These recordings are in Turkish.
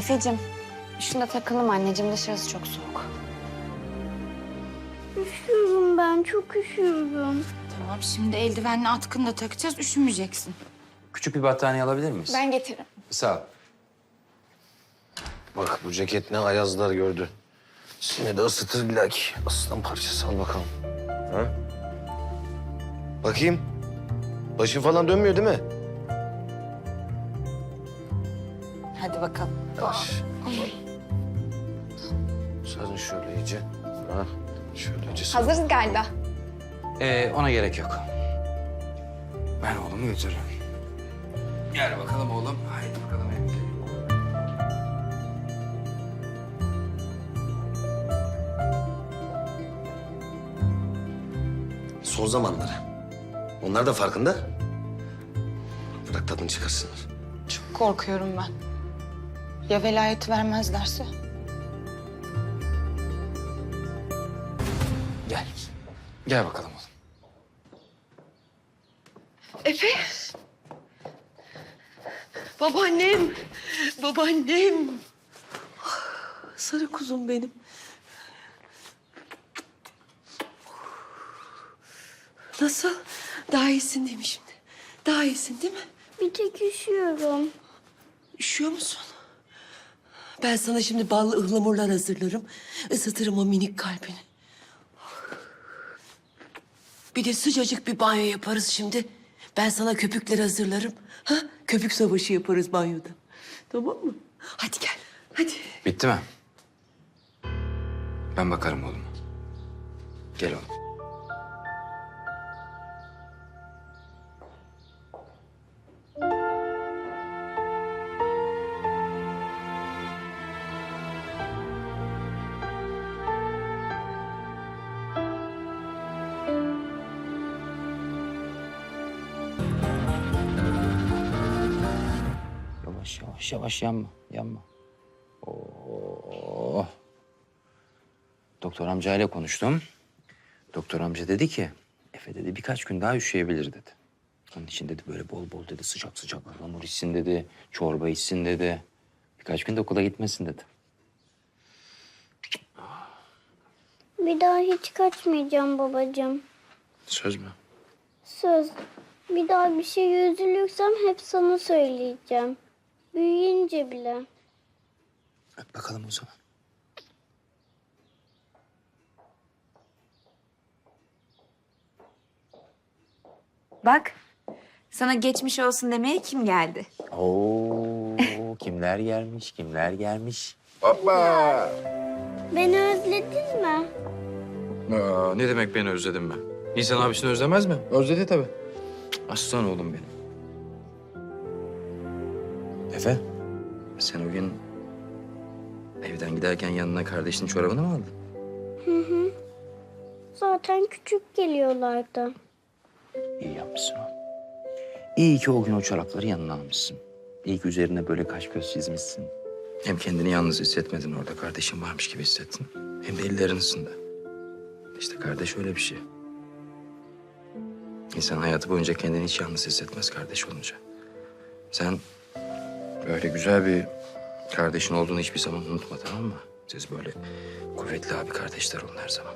Efe'cim, şuna takalım anneciğim dışarısı çok soğuk. Üşüyorum ben, çok üşüyorum. Tamam şimdi eldivenli atkını da takacağız üşümeyeceksin. Küçük bir battaniye alabilir miyiz? Ben getiririm. Sağ ol. Bak bu ceket ne ayazlar gördü. Seni de ısıtır illa ki. Aslan parçası al bakalım. Ha? Bakayım. Başın falan dönmüyor değil mi? Hadi bakalım. Yavaş. Sarın şöyle iyice. Ha? Şöyle iyice sarın. Hazırız galiba. Ee, ona gerek yok. Ben oğlumu götürürüm. Gel bakalım oğlum. Haydi bakalım. Son zamanları. Onlar da farkında. Bırak tadını çıkarsınlar. Çok korkuyorum ben. Ya velayeti vermezlerse? Gel. Gel bakalım oğlum. Efe. Babaannem. Babaannem. Sarı kuzum benim. Nasıl? Daha iyisin değil mi şimdi? Daha iyisin değil mi? Bir tek üşüyorum. Üşüyor musun? Ben sana şimdi ballı ıhlamurlar hazırlarım. Isıtırım o minik kalbini. Bir de sıcacık bir banyo yaparız şimdi. Ben sana köpükler hazırlarım. Ha? Köpük savaşı yaparız banyoda. Tamam mı? Hadi gel. Hadi. Bitti mi? Ben bakarım oğlum. Gel oğlum. Yavaş yavaş yanma yanma. Oo. Doktor amcayla konuştum. Doktor amca dedi ki Efe dedi birkaç gün daha üşüyebilir dedi. Onun için dedi böyle bol bol dedi sıcak sıcak ıhlamur içsin dedi. Çorba içsin dedi. Birkaç gün de okula gitmesin dedi. Bir daha hiç kaçmayacağım babacığım. Söz mü? Söz. Bir daha bir şey üzülürsem hep sana söyleyeceğim. Büyüyünce bile. Öp bakalım o zaman. Bak, sana geçmiş olsun demeye kim geldi? Oo kimler gelmiş kimler gelmiş. Beni özledin mi? Aa, ne demek beni özledim ben? İnsan abisini özlemez mi? Özledi tabii. Aslan oğlum benim. Efe, sen o gün evden giderken yanına kardeşinin çorabını mı aldın? Zaten küçük geliyorlardı. İyi yapmışsın oğlum. İyi ki o gün o çorapları yanına almışsın. İyi ki üzerine böyle kaş göz çizmişsin. Hem kendini yalnız hissetmedin orada kardeşin varmış gibi hissettin. Hem de ellerin ısındı. İşte kardeş öyle bir şey. İnsan hayatı boyunca kendini hiç yalnız hissetmez kardeş olunca. Sen böyle güzel bir kardeşin olduğunu hiçbir zaman unutma tamam mı? Siz böyle kuvvetli abi kardeşler olun her zaman.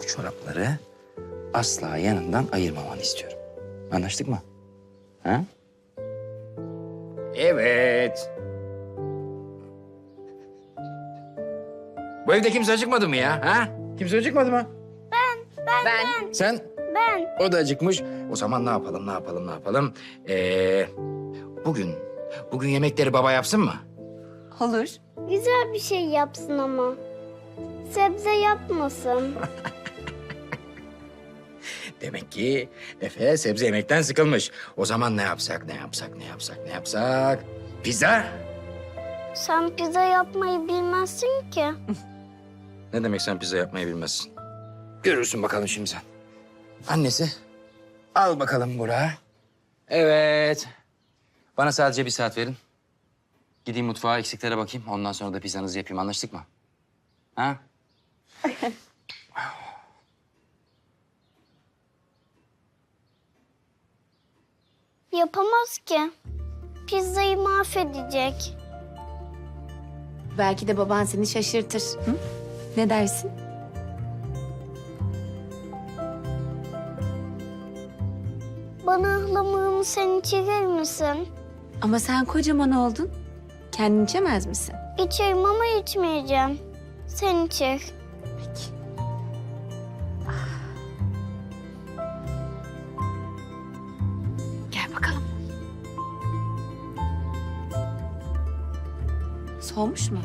Bu çorapları asla yanından ayırmamanı istiyorum. Anlaştık mı? Ha? Evet. Bu evde kimse acıkmadı mı ya? Ha? Kimse acıkmadı mı? Ben, ben, ben. Sen? Ben. O da acıkmış. O zaman ne yapalım, ne yapalım, ne yapalım? Ee, bugün, bugün yemekleri baba yapsın mı? Olur. Güzel bir şey yapsın ama. Sebze yapmasın. Demek ki Efe sebze yemekten sıkılmış. O zaman ne yapsak, ne yapsak, ne yapsak, ne yapsak? Pizza? Sen pizza yapmayı bilmezsin ki. Ne demek sen pizza yapmayı bilmezsin? Görürsün bakalım şimdi sen. Annesi, al bakalım Burak'ı. Evet. Bana sadece bir saat verin. Gideyim mutfağa eksiklere bakayım. Ondan sonra da pizzanızı yapayım. Anlaştık mı? Ha? Yapamaz ki. Pizzayı mahvedecek. Belki de baban seni şaşırtır. Hı? Ne dersin? Bana ıhlamurunu sen içirir misin? Ama sen kocaman oldun. Kendin içemez misin? İçerim ama içmeyeceğim. Sen içir. Peki. Gel bakalım. Soğumuş mu?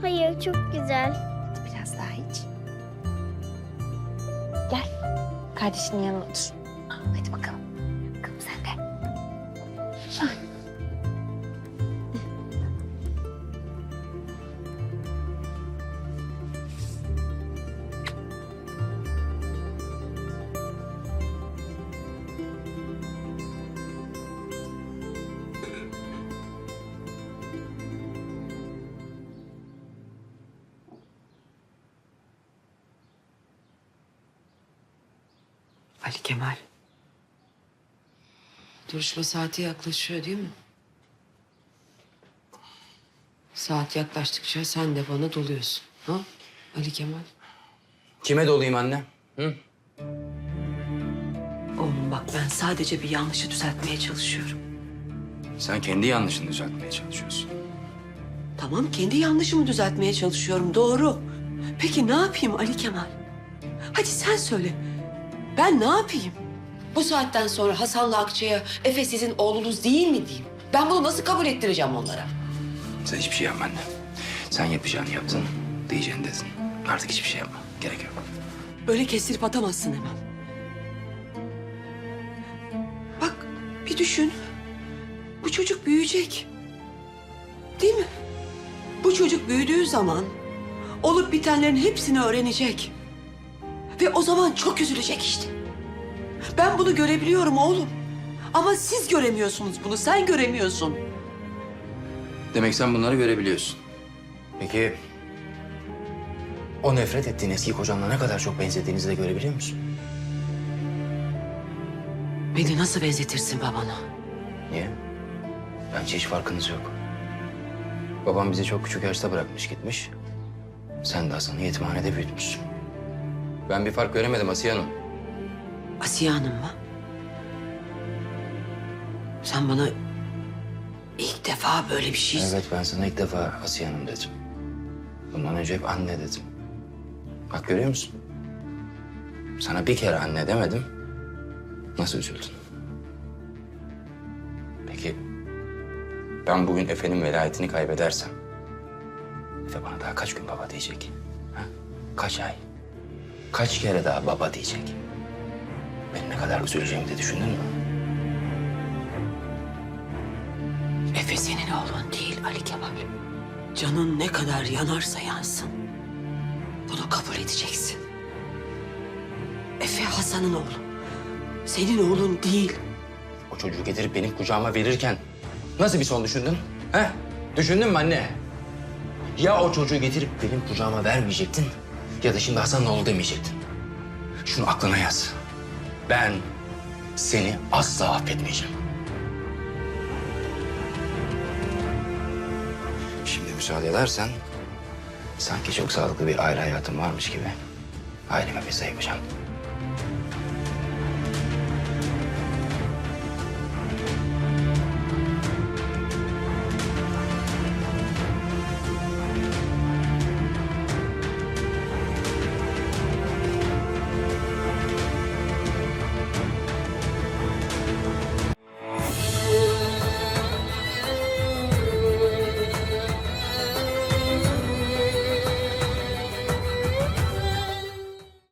Hayır çok güzel. Hadi biraz daha iç. Gel. Kardeşinin yanına otur. Hadi bakalım. Bakalım sen de. Ali Kemal. Duruşma saati yaklaşıyor değil mi? Saat yaklaştıkça sen de bana doluyorsun. Ha? Ali Kemal. Kime dolayım anne? Hı? Oğlum bak ben sadece bir yanlışı düzeltmeye çalışıyorum. Sen kendi yanlışını düzeltmeye çalışıyorsun. Tamam kendi yanlışımı düzeltmeye çalışıyorum doğru. Peki ne yapayım Ali Kemal? Hadi sen söyle. Ben ne yapayım? Bu saatten sonra Hasan'la Akça'ya Efe sizin oğlunuz değil mi diyeyim? Ben bunu nasıl kabul ettireceğim onlara? Sen hiçbir şey yapma anne. Sen yapacağını yaptın, diyeceğini dedin. Artık hiçbir şey yapma. Gerek yok. Böyle kestirip atamazsın hemen. Bak bir düşün. Bu çocuk büyüyecek. Değil mi? Bu çocuk büyüdüğü zaman olup bitenlerin hepsini öğrenecek. Ve o zaman çok üzülecek işte. Ben bunu görebiliyorum oğlum. Ama siz göremiyorsunuz bunu. Sen göremiyorsun. Demek sen bunları görebiliyorsun. Peki... O nefret ettiğin eski kocanla ne kadar çok benzediğinizi de görebiliyor musun? Beni nasıl benzetirsin babana? Niye? Bence hiç farkınız yok. Babam bizi çok küçük yaşta bırakmış gitmiş. Sen de Hasan'ı yetimhanede büyütmüşsün. Ben bir fark göremedim Asiye Hanım. Asiye Hanım mı? Sen bana ilk defa böyle bir şey... Evet ben sana ilk defa Asiye Hanım dedim. Bundan önce hep anne dedim. Bak görüyor musun? Sana bir kere anne demedim. Nasıl üzüldün? Peki ben bugün Efe'nin velayetini kaybedersem... Efe bana daha kaç gün baba diyecek? Ha? Kaç ay? Kaç kere daha baba diyecek? Ben ne kadar üzüleceğimi de düşündün mü? Efe senin oğlun değil Ali Kemal. Canın ne kadar yanarsa yansın. Bunu kabul edeceksin. Efe Hasan'ın oğlu. Senin oğlun değil. O çocuğu getirip benim kucağıma verirken nasıl bir son düşündün? He? Düşündün mü anne? Ya o çocuğu getirip benim kucağıma vermeyecektin ya da şimdi Hasan'ın oğlu demeyecektin. Şunu aklına yaz. Ben seni asla affetmeyeceğim. Şimdi müsaade edersen sanki çok sağlıklı bir aile hayatım varmış gibi aileme pizza yapacağım.